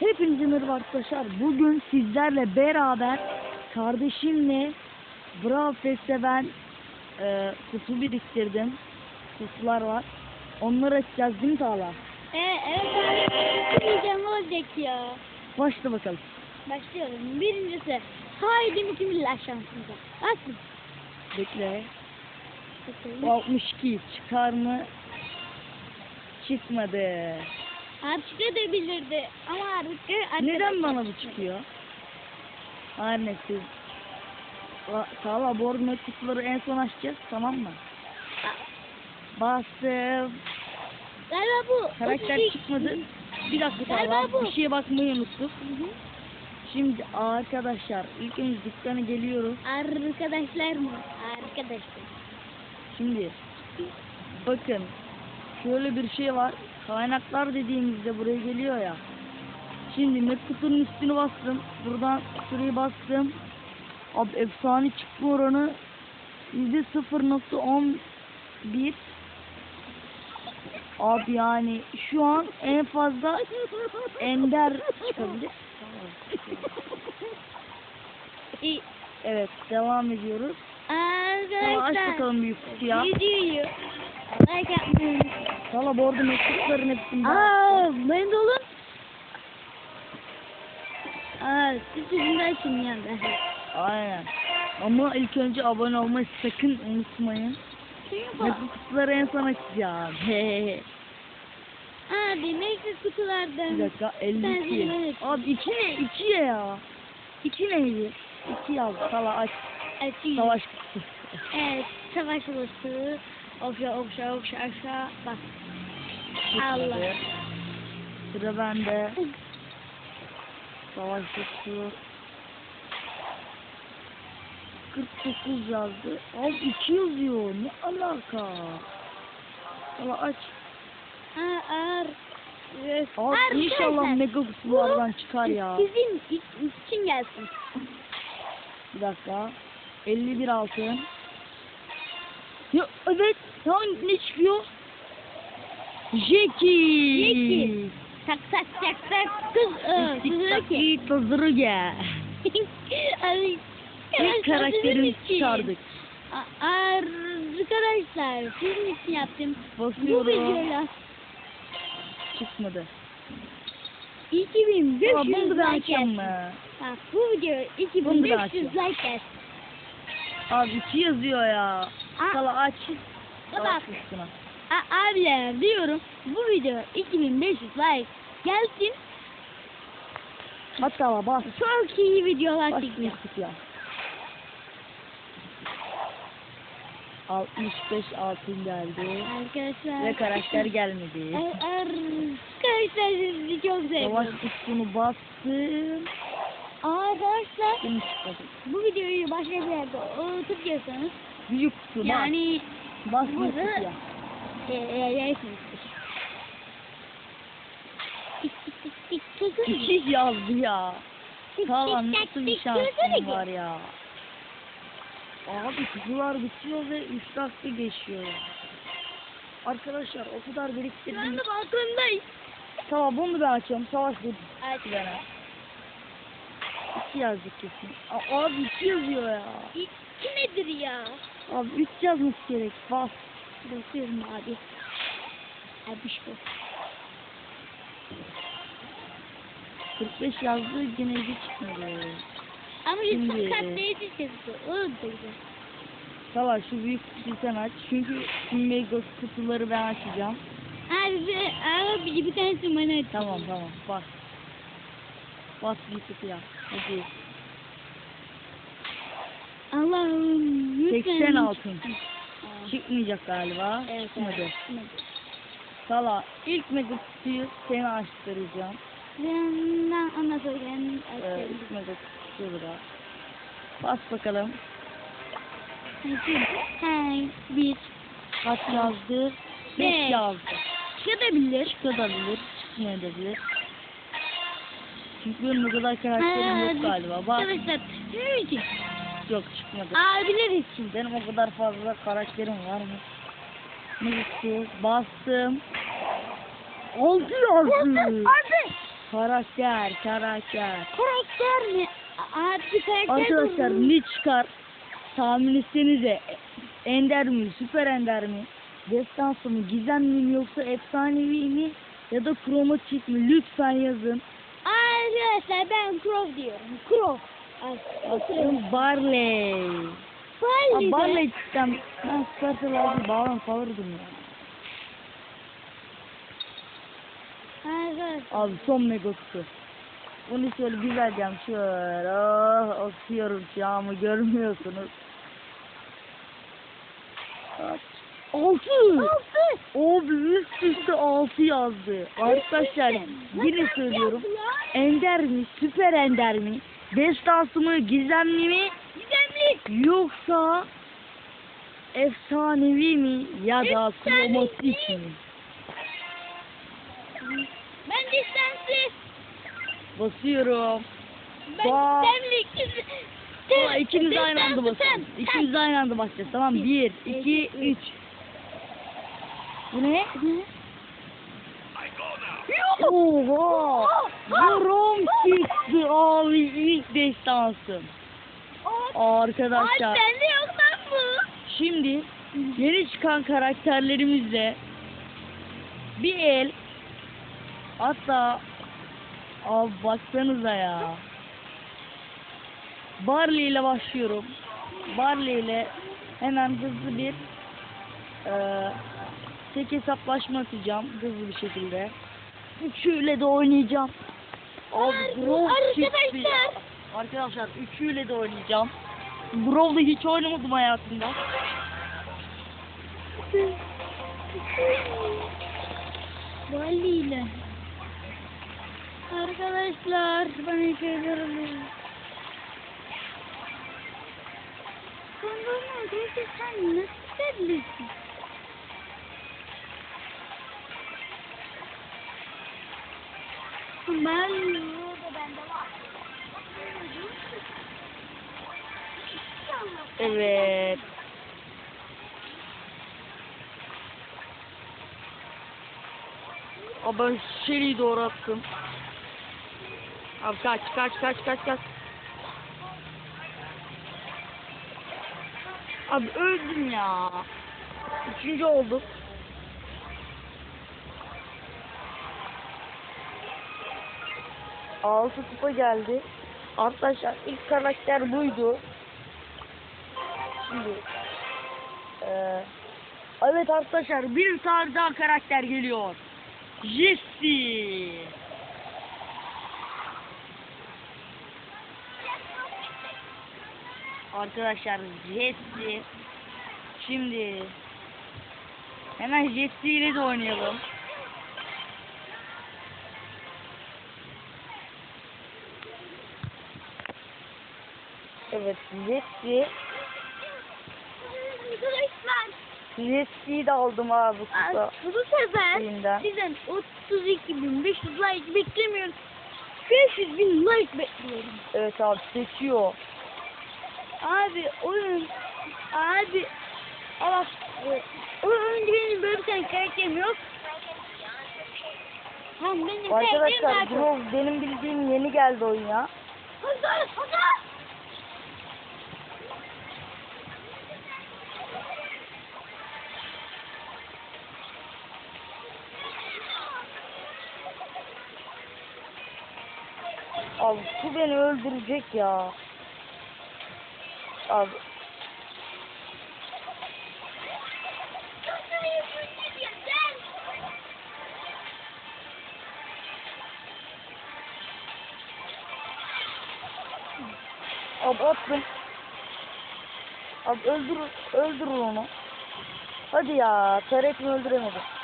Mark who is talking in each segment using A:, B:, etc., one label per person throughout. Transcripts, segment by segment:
A: Hepinize merhaba arkadaşlar. Bugün sizlerle beraber kardeşimle Brawl Fest'te ben e, kutu biriktirdim. Kutular var. Onları açacağız değil mi Tağla?
B: Ee, evet abi. Diyeceğim olacak ya.
A: Başla bakalım.
B: Başlıyorum. Birincisi. Haydi bismillah şansımıza. Bakın.
A: Bekle.
B: Bakalım.
A: Bu 62 çıkar mı? Çıkmadı.
B: Abi çıkabilirdi. Ama artık
A: Neden bana bu çıkıyor? Her neyse. La- Tağla bu arada kutuları en son açacağız tamam mı? Bastım.
B: Galiba bu.
A: Karakter
B: 32.
A: çıkmadı. Bir dakika
B: Galiba
A: Tağla.
B: bu.
A: Bir şeye bakmayı unuttuk.
B: Hı hı.
A: Şimdi arkadaşlar ilk önce dükkana geliyoruz.
B: Arkadaşlar mı? Arkadaşlar.
A: Şimdi bakın şöyle bir şey var. Kaynaklar dediğimizde buraya geliyor ya. Şimdi map kutunun üstünü bastım. Buradan şurayı bastım. Abi efsane çıkma oranı yüzde 0.11 Abi yani şu an en fazla ender çıkabilir.
B: İyi.
A: Evet devam ediyoruz. Tamam, aç
B: Arkadaşlar.
A: bakalım büyük kutuya.
B: Videoyu like yapmayı.
A: Valla bu arada mektupların hepsini
B: Aa, ben de olun. Aa, siz yüzünden açın ya ben.
A: Aynen. Ama ilk önce abone olmayı sakın unutmayın. Ve bu kutuları en son açacağım.
B: Abi neyse kutulardan.
A: Bir dakika
B: Ben
A: 52.
B: bilmiyorum.
A: Abi iki ne? İki ne ya? İki neydi? İki yazdı. Sala aç. Savaş kutusu.
B: Evet, savaş olası. Okşa okşa okşa okşa. Bak. Allah.
A: Sıra bende. Savaş kutusu. 49 yazdı. Abi iki yazıyor. Ne alaka? Sala aç.
B: Ha, ağır. Evet.
A: Abi inşallah
B: Arkadaşlar,
A: mega kutulardan çıkar ya.
B: Bizim için gelsin.
A: Bir dakika. 51 altın. Ya evet. Ya ne çıkıyor? Jeki.
B: Jeki. Tak tak tak tak. Kız, ıı, kızı ki.
A: Tik kızırı ya.
B: Abi,
A: İlk karakterimizi çıkardık.
B: Arkadaşlar sizin için yaptım. Bu
A: Basıyorum.
B: videoyla
A: Çıkmadı.
B: 2500
A: Ama bunu da ben
B: like gelsin.
A: mı?
B: Bak bu video
A: Bunu da
B: 2500
A: açacağım.
B: like gelsin.
A: Abi iki yazıyor ya. Sala aç.
B: bak. Abiler diyorum bu video 2500 like gelsin.
A: Hatta bas.
B: Çok iyi videolar çekeceğim.
A: büyük kutuya. 65 altın geldi.
B: Arkadaşlar.
A: Ve karakter gelmedi.
B: Ar- Arkadaşlar sizi çok seviyorum.
A: kutusunu bastım.
B: Arkadaşlar bu videoyu başka bir yerde unutuyorsanız
A: Büyük bas.
B: yani
A: Bas büyük
B: burada-
A: kutuya.
B: e, e, tik.
A: İki yazdı ya.
B: Tak
A: nasıl bir şansın var ya. Abi kutular bitiyor ve 3 dakika geçiyor. Arkadaşlar o kadar biriktirdim.
B: anda balkondayız.
A: Tamam bunu ben açıyorum. Savaş bu.
B: Aç.
A: İki yazdık kesin. Abi iki yazıyor ya.
B: İki nedir ya?
A: Abi üç yazması gerek. Bas.
B: Bakıyorum abi. Abi şu.
A: 45 yazdı yine bir çıkmadı.
B: Ama
A: Şimdi-
B: son katlayıcı çıktı. O da güzel.
A: Savaş şu büyük kutuyu sen aç. Çünkü mega kutuları ben açacağım.
B: Abi, bir- abi bir tanesi bana aç.
A: Tamam tamam bas. Bas büyük kutuya. Hadi.
B: Allah'ım.
A: 80 altın. Çıkmayacak galiba.
B: Evet,
A: Çıkmadı.
B: evet.
A: Sala ilk mega kutuyu seni açtıracağım.
B: Ben sonra kendim
A: Ee, ilk mega kutusu burada. Bas bakalım.
B: Hey, bir.
A: Kaç yazdı? 5
B: Beş.
A: yazdı.
B: Çıkabilir.
A: Çıkabilir, çıkmayabilir. Çünkü benim o kadar karakterim yok galiba. Bak,
B: sizin için.
A: Yok çıkmadı.
B: Abiler için.
A: Benim o kadar fazla karakterim var mı? Ne gitti? Bastım. Oldu yazdı.
B: Abi.
A: Karakter, karakter.
B: Karakter mi? Abi karakter
A: Arkadaşlar
B: mi?
A: ne çıkar? Tahmin etsenize. Ender mi? Süper Ender mi? Destansı mı? Gizemli mi yoksa efsanevi mi? Ya da kromatik mi? Lütfen yazın.
B: Arkadaşlar ben Crow diyorum. Crow.
A: Bakın Barley.
B: Barley.
A: Barley çıksam ben abi bağlan kalırdım ya.
B: Arkadaşlar.
A: Abi son mega kutu. Bunu şöyle güzelce şöyle oh, okuyorum şu görmüyorsunuz. Kaç? Altı.
B: Altı.
A: Abi üst üste altı yazdı. Arkadaşlar yine söylüyorum. Ender mi? Süper Ender mi? Destansı mı? Gizemli mi?
B: Gizemli.
A: Yoksa efsanevi mi? Ya da
B: Efsanevi.
A: kromatik mi?
B: Ben distansı.
A: Basıyorum.
B: Ben
A: Bak.
B: gizemli.
A: Aa, ikimiz aynı anda basıyoruz. İkimiz aynı anda basacağız. Tamam. Bir, iki, üç. Bu ne? Oha! Çıktı abi ilk destansım. Arkadaşlar
B: Ay bende yok lan bu.
A: şimdi yeni çıkan karakterlerimizle bir el hatta abi baksanıza ya. Barley ile başlıyorum. Barley ile hemen hızlı bir eee tek hesaplaşma atacağım hızlı bir şekilde. Üçüyle de oynayacağım. Abi Brawl çıktı ya.
B: arkadaşlar.
A: Üçüyle de oynayacağım. Brawl'da hiç oynamadım hayatımda.
B: Vali ile. Arkadaşlar ben hiç. Kondorma ödeyse sen nasıl edebilirsin? Ben bende var.
A: Evet. Abi ben şeriyi doğru attım. Abi kaç kaç kaç kaç kaç. Abi öldüm ya. Üçüncü olduk. Altı kupa geldi. Arkadaşlar ilk karakter buydu. Şimdi eee evet arkadaşlar bir tane daha karakter geliyor. Jesse. Arkadaşlar Jesse. Şimdi hemen Jesse ile de oynayalım. Evet.
B: Arkadaşlar
A: Jesse'yi de aldım abi kupa.
B: bu sefer
A: Oyundan.
B: sizden 32.500 like beklemiyorum. 500 bin like bekliyorum.
A: Evet abi seçiyor.
B: Abi oyun abi e, oyun benim böyle bir tane karakterim yok. Tamam benim karakterim
A: Arkadaşlar. Grove benim bildiğim yeni geldi oyuna.
B: Hazır hazır.
A: Abi bu beni öldürecek ya. Abi Abi attım. Abi öldür, öldür onu. Hadi ya, Taret'imi öldüremedim.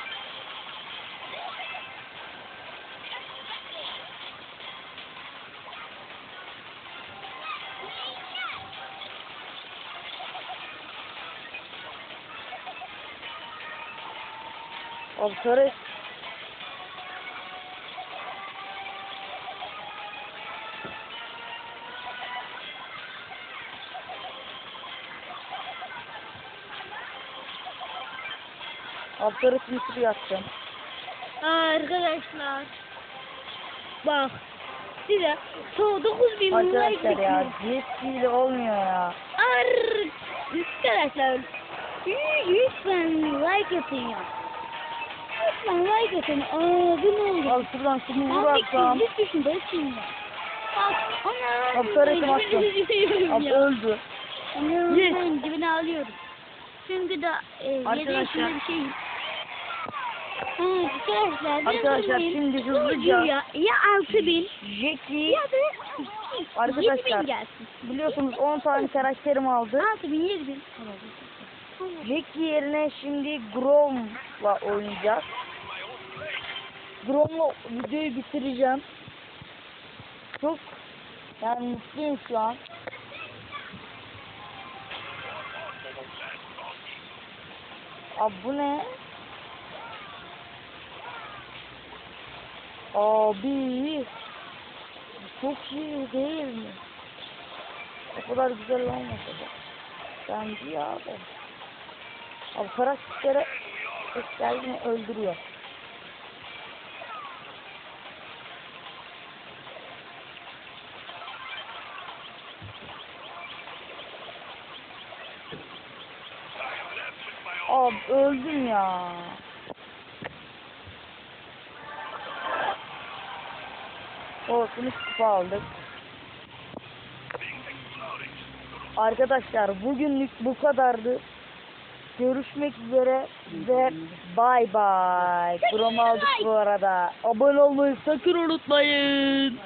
A: Abi Taret'imi sürüyor atacağım.
B: Arkadaşlar bak. Size so 9000 like
A: Arkadaşlar ya ile olmuyor ya.
B: Arr, arkadaşlar lütfen like atın ya. Lütfen like atın. Aa bu ne oldu?
A: Al şuradan şunu
B: Abi
A: vurarsam.
B: kızlık düşün bakayım ya. Bak ana.
A: Abi karışım attım. Abi
B: ya.
A: öldü.
B: Ana
A: Yes.
B: ben dibine alıyorum. Çünkü de e,
A: Arkadaşlar.
B: yaşında bir şey. Ha, arkadaşlar
A: Arkadaşlar şimdi hızlıca
B: ya, ya 6000
A: Jackie
B: ya da
A: Arkadaşlar.
B: 7000 gelsin.
A: biliyorsunuz 10 tane karakterim aldı.
B: 6000 7000.
A: Jackie yerine şimdi Grom'la oynayacağız. Grom'la videoyu bitireceğim. Çok yani mutluyum şu an. Abi bu ne? Abi çok iyi değil mi? O kadar güzel olmasa da. Bence ya abi. Abi karaktere mi öldürüyor. Abi öldüm ya. Olsun kupa aldık. Arkadaşlar bugünlük bu kadardı. Görüşmek üzere ve bay bay. Krom aldık bu arada. Abone olmayı sakın unutmayın.